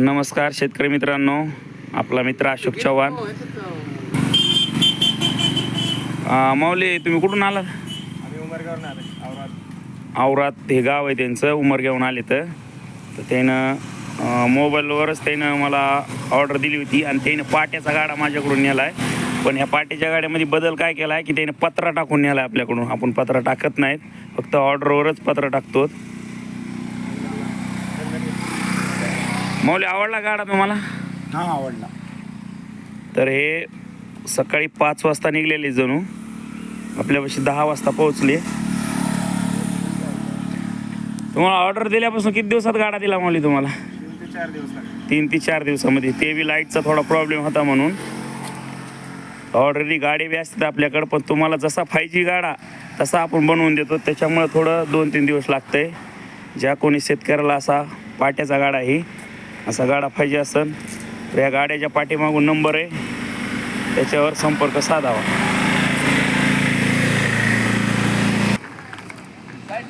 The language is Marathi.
नमस्कार शेतकरी मित्रांनो. आपला मित्र अशोक चव्हाण. माऊली तुम्ही कुठून आलात? आम्ही उमरगावरून आलो औरात. हे गाव आहे त्यांचं उमरग्याहून आले तर. त्यानं मोबाईलवरच त्यानं मला ऑर्डर दिली होती आणि त्यानं पाट्याचा गाडा माझ्याकडून नेला आहे पण ह्या पाट्याच्या गाड्यामध्ये बदल काय केला आहे की त्याने पत्रा टाकून नेला आहे आपल्याकडून. आपण पत्रा टाकत नाहीत फक्त ऑर्डरवरच पत्र टाकतो माऊली आवडला गाडा तुम्हाला? हा आवडला. तर हे सकाळी पाच वाजता निघलेले जणू. आपल्यापाशी दहा वाजता पोहोचले तुम्हाला ऑर्डर दिल्यापासून किती दिवसात गाडा दिला माऊली तुम्हाला? तीन ते चार दिवस लागले. तीन ते चार दिवसामध्ये. ते बी लाईटचा थोडा प्रॉब्लेम होता म्हणून. ऑलरेडी गाडी बी असतात आपल्याकडं पण तुम्हाला जसा फायजी गाडा तसा आपण बनवून देतो. त्याच्यामुळं थोडं दोन तीन दिवस लागतंय. ज्या कोणी शेतकऱ्याला असा पाट्याचा गाडा आहे असा गाडा पाहिजे असेल तर या गाड्याच्या पाठीमागून नंबर आहे. त्याच्यावर संपर्क साधावा. साईड